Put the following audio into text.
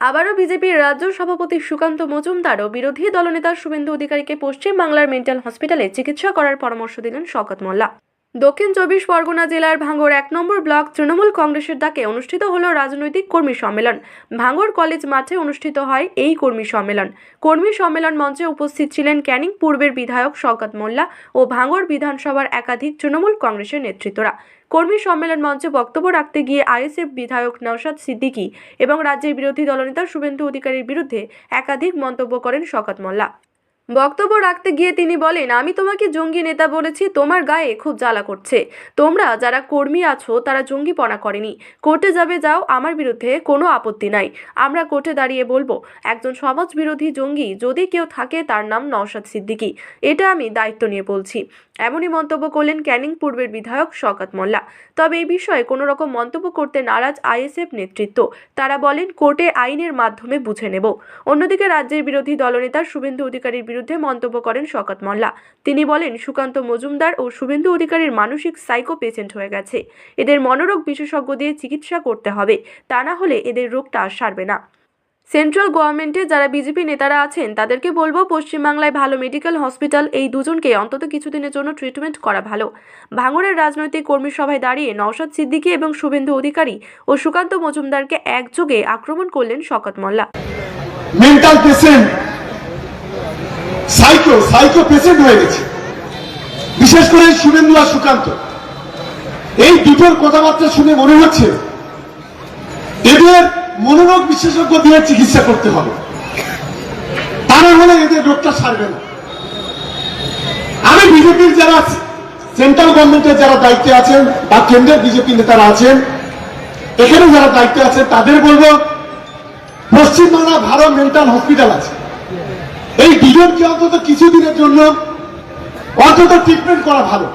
আবারও বিজেপির রাজ্য সভাপতি সুকান্ত মজুমদারও বিরোধী দলনেতা শুভেন্দু অধিকারীকে পশ্চিম বাংলার মেন্টাল হসপিটালে চিকিৎসা করার পরামর্শ দিলেন শওকত মোল্লা। দক্ষিণ চব্বিশ পরগনা জেলার ভাঙ্গর এক নম্বর ব্লক তৃণমূল কংগ্রেসের ডাকে অনুষ্ঠিত হল রাজনৈতিক কর্মী সম্মেলন। ভাঙ্গর কলেজ মাঠে অনুষ্ঠিত হয় এই কর্মী সম্মেলন। কর্মী সম্মেলন মঞ্চে উপস্থিত ছিলেন ক্যানিং পূর্বের বিধায়ক শওকত মোল্লা ও ভাঙ্গর বিধানসভার একাধিক তৃণমূল কংগ্রেসের নেতৃত্বরা। কর্মী সম্মেলন মঞ্চে বক্তব্য রাখতে গিয়ে আইএসএফ বিধায়ক নওশাদ সিদ্দিকী এবং রাজ্যের বিরোধী দলনেতা শুভেন্দু অধিকারীর বিরুদ্ধে একাধিক মন্তব্য করেন শওকত মোল্লা। বক্তব্য রাখতে গিয়ে তিনি বলেন, আমি তোমাকে জঙ্গি নেতা বলেছি, তোমার গায়ে খুব জ্বালা করছে। তোমরা যারা কর্মী আছো, তারা জঙ্গিপনা করেনি। কোর্টে যাবে যাও, আমার বিরুদ্ধে কোনো আপত্তি নাই। আমরা কোর্টে দাঁড়িয়ে বলব, একজন সমাজ বিরোধী জঙ্গি যদি কেউ থাকে, তার নাম নওশাদ সিদ্দিকী। এটা আমি দায়িত্ব নিয়ে বলছি। এমনই মন্তব্য করলেন ক্যানিং পূর্বের বিধায়ক শওকত মোল্লা। তবে এই বিষয়ে কোনো রকম মন্তব্য করতে নারাজ আইএসএফ নেতৃত্ব। তারা বলেন, কোর্টে আইনের মাধ্যমে বুঝে নেব। অন্যদিকে রাজ্যের বিরোধী দলনেতা শুভেন্দু অধিকারীর বিরুদ্ধে মন্তব্য করেন শওকত মোল্লা। তিনি বলেন, সুকান্ত মজুমদার ও শুভেন্দু অধিকারীর মানসিক সাইকো পেশেন্ট হয়ে গেছে। এদের মনোরোগ বিশেষজ্ঞ দিয়ে চিকিৎসা করতে হবে। তা না হলে এদের রোগটা আর সারবে না। সেন্ট্রাল গভর্নমেন্টে যারা বিজেপি নেতারা আছেন, তাদেরকে বলব, পশ্চিমবাংলায় ভালো মেডিকেল হসপিটাল এই দুজনকে অন্তত কিছুদিনের জন্য ট্রিটমেন্ট করা ভালো। ভাঙড়ের রাজনৈতিক কর্মী সভায় দাঁড়িয়ে নওশাদ সিদ্দিকী এবং শুভেন্দু অধিকারী ও সুকান্ত মজুমদারকে একযোগে আক্রমণ করলেন Shaukat Mollah. Mental patient psycho psycho patient হয়ে গেছে। বিশেষ করে শুভেন্দু আর সুকান্ত। এই দুটোর কথাবার্তা শুনে মনে হচ্ছে এদের মনোরোগ বিশেষজ্ঞ দিয়ে চিকিৎসা করতে হবে। তা না হলে এদের রোগটা সারবে না। আমি বিজেপির যারা সেন্ট্রাল গভর্নমেন্টের যারা দায়িত্বে আছেন বা কেন্দ্রের বিজেপি নেতারা আছেন, এখানে যারা দায়িত্বে আছেন, তাদের বলব পশ্চিমবাংলা ভালো মেন্টাল হসপিটাল আছে। এই দুজনকে অন্তত কিছুদিনের জন্য অন্তত ট্রিটমেন্ট করা ভালো।